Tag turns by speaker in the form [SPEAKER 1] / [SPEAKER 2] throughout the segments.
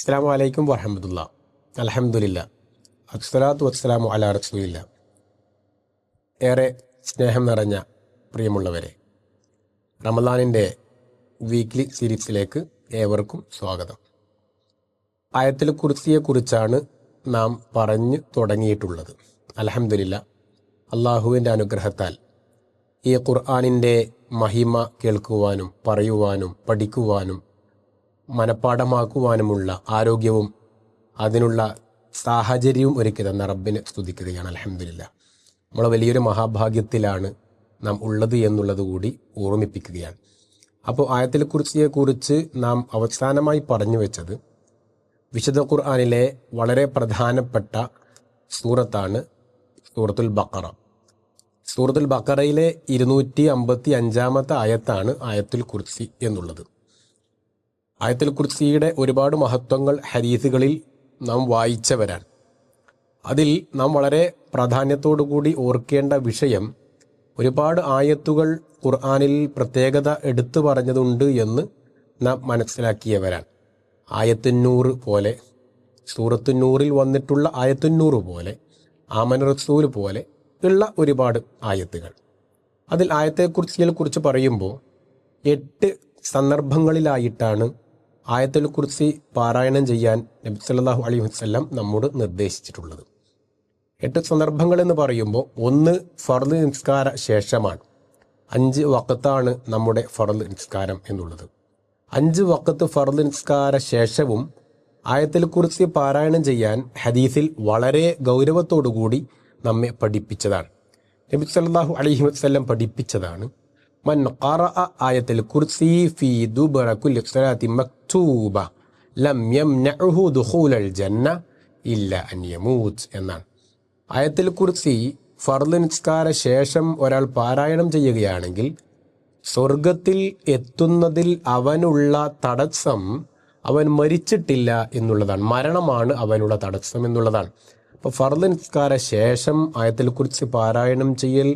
[SPEAKER 1] അസ്സാം വലൈക്കും വരഹമുല്ല അലഹമുല്ല അസ്സലാത്തു വസ്സലാമു അല റസൂലില്ല. ഏറെ സ്നേഹം നിറഞ്ഞ പ്രിയമുള്ളവരെ റമദാനിന്റെ വീക്ക്ലി സീരീസിലേക്ക് ഏവർക്കും സ്വാഗതം. ആയത്തിൽ കുറിച്ചിയെക്കുറിച്ചാണ് നാം പറഞ്ഞു തുടങ്ങിയിട്ടുള്ളത്. അലഹമുല്ല അള്ളാഹുവിന്റെ അനുഗ്രഹത്താൽ ഈ ഖുർആാനിന്റെ മഹിമ കേൾക്കുവാനും പറയുവാനും പഠിക്കുവാനും മനഃപ്പാഠമാക്കുവാനുമുള്ള ആരോഗ്യവും അതിനുള്ള സാഹചര്യവും ഒരുക്കി തന്ന റബ്ബിനെ സ്തുതിക്കുകയാണ്. അലഹമില്ല നമ്മൾ വലിയൊരു മഹാഭാഗ്യത്തിലാണ് നാം ഉള്ളത് എന്നുള്ളത് കൂടി ഓർമ്മിപ്പിക്കുകയാണ്. അപ്പോൾ ആയത്തിൽ കുറിച്ച് നാം അവസാനമായി പറഞ്ഞു വെച്ചത് വിശുദ്ധ ഖുർആാനിലെ വളരെ പ്രധാനപ്പെട്ട സൂറത്താണ് സൂറത്തുൽ ബക്കറ സൂറത്തുൽ ബക്കറയിലെ ഇരുന്നൂറ്റി അമ്പത്തി അഞ്ചാമത്തെ ആയത്താണ് ആയത്തുൽ കുർസി എന്നുള്ളത്. ആയത്തുൽ കുർസിയുടെ ഒരുപാട് മഹത്വങ്ങൾ ഹരീസുകളിൽ നാം വായിച്ചവരാണ്. അതിൽ നാം വളരെ പ്രാധാന്യത്തോടു കൂടി ഓർക്കേണ്ട വിഷയം ഒരുപാട് ആയത്തുകൾ ഖുർആാനിൽ പ്രത്യേകത എടുത്തു പറഞ്ഞതുണ്ട് എന്ന് നാം മനസ്സിലാക്കിയവരാണ്. ആയത്തുന്നൂറ് പോലെ സൂറത്തുന്നൂറിൽ വന്നിട്ടുള്ള ആയത്തുന്നൂറ് പോലെ ആമൻ റസൂൽ പോലെ ഉള്ള ഒരുപാട് ആയത്തുകൾ. അതിൽ ആയത്തെക്കുറിച്ച് കുറിച്ച് പറയുമ്പോൾ എട്ട് സന്ദർഭങ്ങളിലായിട്ടാണ് ആയത്തുൽ കുർസി പാരായണം ചെയ്യാൻ നബി സല്ലല്ലാഹു അലൈഹി വസല്ലം നമ്മോട് നിർദ്ദേശിച്ചിട്ടുള്ളത്. എട്ട് സന്ദർഭങ്ങൾ എന്ന് പറയുമ്പോൾ ഒന്ന് ഫർദ് നിസ്കാര ശേഷമാണ്. അഞ്ച് വക്കത്താണ് നമ്മുടെ ഫർദ് നിസ്കാരം എന്നുള്ളത്. അഞ്ച് വക്കത്ത് ഫർദ് നിസ്കാര ശേഷവും ആയത്തിൽ കുറിച്ച് പാരായണം ചെയ്യാൻ ഹദീസിൽ വളരെ ഗൗരവത്തോടുകൂടി നമ്മെ പഠിപ്പിച്ചതാണ്. നബി സല്ലല്ലാഹു അലഹി വസല്ലം പഠിപ്പിച്ചതാണ് മൻ ഖറഅ ആയത്തുൽ കുർസി ഫി ദുബറ കുല്ലി സ്വലാത്തി മക്തൂബ ലം യംനഉഹു ദുഖൂലൽ ജന്ന ഇല്ല അൻ എന്നാണ്. ആയത്തിൽ കുറിച്ചി ഫർദ് നിസ്കാര ശേഷം ഒരാൾ പാരായണം ചെയ്യുകയാണെങ്കിൽ സ്വർഗത്തിൽ എത്തുന്നതിൽ അവനുള്ള തടസ്സം അവൻ മരിച്ചിട്ടില്ല എന്നുള്ളതാണ്. മരണമാണ് അവനുള്ള തടസ്സം എന്നുള്ളതാണ്. അപ്പോൾ ഫർദ് നിസ്കാര ശേഷം ആയത്തിൽ കുറിച്ച് പാരായണം ചെയ്യൽ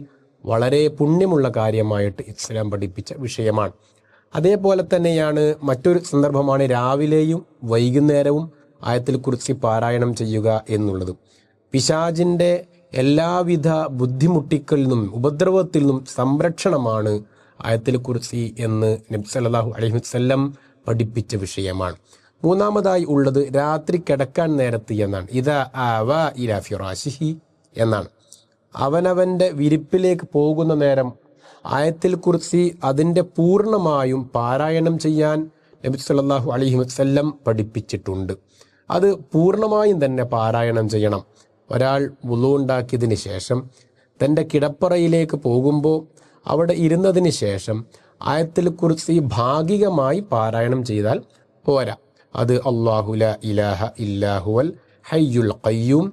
[SPEAKER 1] വളരെ പുണ്യമുള്ള കാര്യമായിട്ട് ഇസ്ലാം പഠിപ്പിച്ച വിഷയമാണ്. അതേപോലെ തന്നെയാണ് മറ്റൊരു സന്ദർഭമാണ് രാവിലെയും വൈകുന്നേരവും ആയത്തിൽ കുറിച്ച് പാരായണം ചെയ്യുക എന്നുള്ളത്. പിശാജിന്റെ എല്ലാവിധ ബുദ്ധിമുട്ടിക്കലിൽ നിന്നും ഉപദ്രവത്തിൽ നിന്നും സംരക്ഷണമാണ് ആയത്തിൽ കുറിച്ച് എന്ന് നബി സല്ലല്ലാഹു അലൈഹി വസല്ലം പഠിപ്പിച്ച വിഷയമാണ്. മൂന്നാമതായി ഉള്ളത് രാത്രി കിടക്കാൻ നേരത്ത് എന്നാണ്. ഇതാ ആവാ ഇലാ ഫിറാഷിഹി എന്നാണ്. അവനവന്റെ വിരിപ്പിലേക്ക് പോകുന്ന നേരം ആയത്തിൽ കുറിച്ച് അതിന്റെ പൂർണമായും പാരായണം ചെയ്യാൻ നബി സല്ലാഹു അലഹി വസ്ല്ലം പഠിപ്പിച്ചിട്ടുണ്ട്. അത് പൂർണമായും തന്നെ പാരായണം ചെയ്യണം. ഒരാൾ വുളു ഉണ്ടാക്കിയതിന് ശേഷം തന്റെ കിടപ്പറയിലേക്ക് പോകുമ്പോൾ അവിടെ ഇരുന്നതിന് ശേഷം ആയത്തിൽ കുറിച്ച് ഭാഗികമായി പാരായണം ചെയ്താൽ പോരാ. അത് അള്ളാഹുല ഇലാഹ ഇല്ലാഹുവൽ ഹയ്യുൽ ഖയ്യൂം.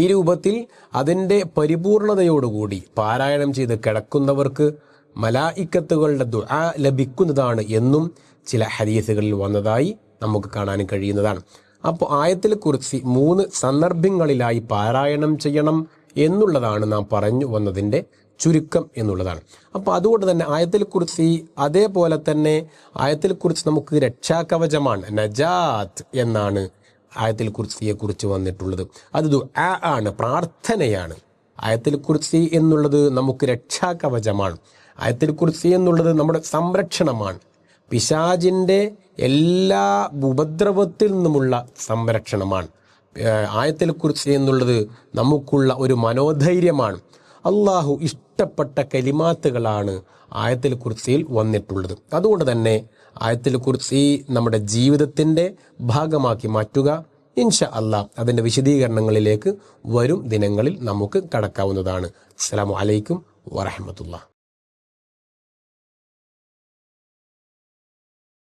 [SPEAKER 1] ഈ രൂപത്തിൽ അതിന്റെ പരിപൂർണതയോടുകൂടി പാരായണം ചെയ്ത് കിടക്കുന്നവർക്ക് മലായിക്കത്തുകളുടെ ദുആ ലഭിക്കുന്നതാണ് എന്നും ചില ഹദീസുകളിൽ വന്നതായി നമുക്ക് കാണാൻ കഴിയുന്നതാണ്. അപ്പോൾ ആയത്തിൽ കുറിച്ച് മൂന്ന് സന്ദർഭങ്ങളിലായി പാരായണം ചെയ്യണം എന്നുള്ളതാണ് നാം പറഞ്ഞു വന്നതിന്റെ ചുരുക്കം എന്നുള്ളതാണ്. അപ്പോൾ അതുകൊണ്ട് തന്നെ ആയത്തിൽ കുറിച്ച് അതേപോലെ തന്നെ ആയത്തിൽ കുറിച്ച് നമുക്ക് രക്ഷാകവചമാണ് നജാത്ത് എന്നാണ് ആയത്തിൽ കുർസിയെ കുറിച്ച് വന്നിട്ടുള്ളത്. അത് ആ ആണ് പ്രാർത്ഥനയാണ്. ആയത്തിൽ കുർസി എന്നുള്ളത് നമുക്ക് രക്ഷാകവചമാണ്. ആയത്തിൽ കുർസി എന്നുള്ളത് നമ്മുടെ സംരക്ഷണമാണ്. പിശാജിന്റെ എല്ലാ ഉപദ്രവത്തിൽ നിന്നുമുള്ള സംരക്ഷണമാണ്. ആയത്തിൽ കുറിച്ച് എന്നുള്ളത് നമുക്കുള്ള ഒരു മനോധൈര്യമാണ്. അള്ളാഹു ഇഷ്ടപ്പെട്ട കലിമാത്തുകളാണ് ആയത്തിൽ കുർസിയിൽ വന്നിട്ടുള്ളത്. അതുകൊണ്ട് തന്നെ ആയത്തിൽ കുറിച്ച് നമ്മുടെ ജീവിതത്തിന്റെ ഭാഗമാക്കി മാറ്റുക. ഇൻഷ അല്ല അതിന്റെ വിശദീകരണങ്ങളിലേക്ക് വരും ദിനങ്ങളിൽ നമുക്ക് കടക്കാവുന്നതാണ്. അസ്സാം വലൈക്കും വറഹമത്തുള്ള